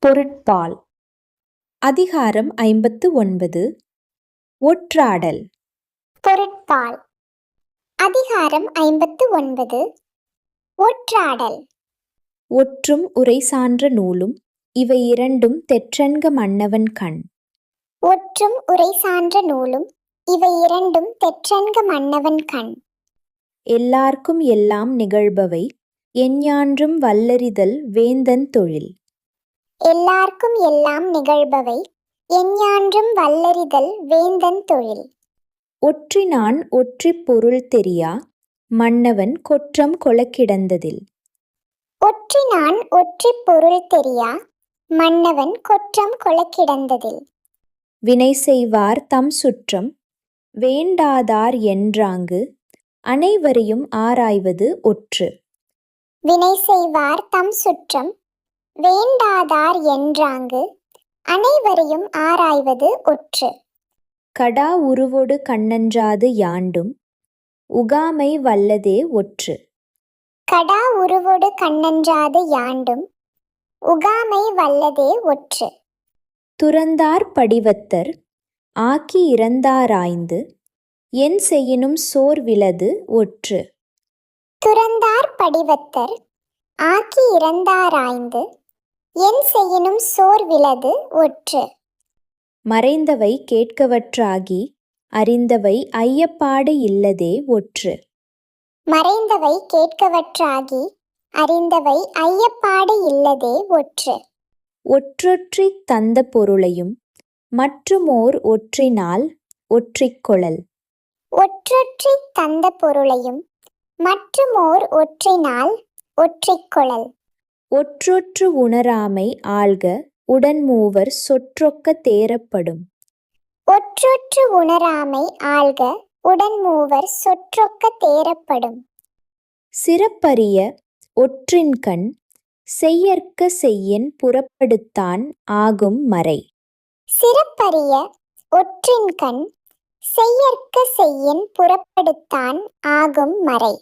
பொருட்பால். அதிகாரம் ஐம்பத்து ஒன்பது. ஒற்றாடல். பொருட்பால். அதிகாரம் ஐம்பத்து ஒன்பது. ஒற்றாடல். ஒற்றும் உரை சான்ற நூலும் இவை இரண்டும் தெற்றன்க மன்னவன் கண். ஒற்றும் உரை சான்ற நூலும் இவை இரண்டும் தெற்றன்க மன்னவன் கண். எல்லார்க்கும் எல்லாம் நிகழ்பவை எஞ்ஞான்றும் வல்லறிதல் வேந்தன் தொழில். எல்லார்க்கும் எல்லாம் நிகழ்பவை எஞ்ஞான்றும் வல்லறிதல் வேந்தன் தொழில். ஒற்றினான் ஒற்றிப் பொருள் தெரியா மன்னவன் கொற்றம் கொளக்கிடந்ததில். ஒற்றினான் ஒற்றிப் பொருள் தெரியா மன்னவன் கொற்றம் கொளக்கிடந்ததில் வினை செய்வார் தம் சுற்றம் வேண்டாதார் என்றாங்கு அனைவரையும் ஆராய்வது ஒற்று. வினை செய்வார் தம் சுற்றம் வேண்டாதார் என்றாங்கு அனைவரையும் ஆராய்வது ஒற்று. கடா உருவொடு கண்ணஞ்சாது யாண்டும் உகாமை வல்லதே ஒற்று. கடா உருவொடு கண்ணஞ்சாது யாண்டும் உகாமை வல்லதே ஒற்று. துறந்தார் படிவத்தர் ஆக்கி இறந்தாராய்ந்து என் செய்யினும் சோர்விலது ஒற்று. துறந்தார் படிவத்தர் ஆக்கி இறந்தாராய்ந்து என் செய்யினும் சோர்விலது ஒற்று. மறைந்தவை கேட்கவற்றாகி அறிந்தவை ஐயப்பாடு இல்லதே ஒற்று. மறைந்தவை கேட்கவற்றாகி அறிந்தவை ஐயப்பாடு இல்லதே ஒற்று. ஒற்றொற்றித் தந்த பொருளையும் மற்றுமோர் ஒற்றினால் ஒற்றிக்கொளல் ஒற்றொற்றி தந்த பொருளையும் மற்றுமோர் ஒற்றினால் ஒற்றிக்கொளல் ஒற்றொற்று உணராமை ஆள்க உடன்மூவர் சொற்றொக்க தேரப்படும் ஒற்றொற்று உணராமை ஆள்க உடன்மூவர் சொற்றொக்க தேரப்படும் சிறப்பரிய ஒற்றின்கண் செய்யற்க செய்யன் புறப்படுத்தான் ஆகும் மறை. சிறப்பறிய ஒற்றின்கண் செய்யற்க செய்யின் புறப்படுத்தான் ஆகும் மறை.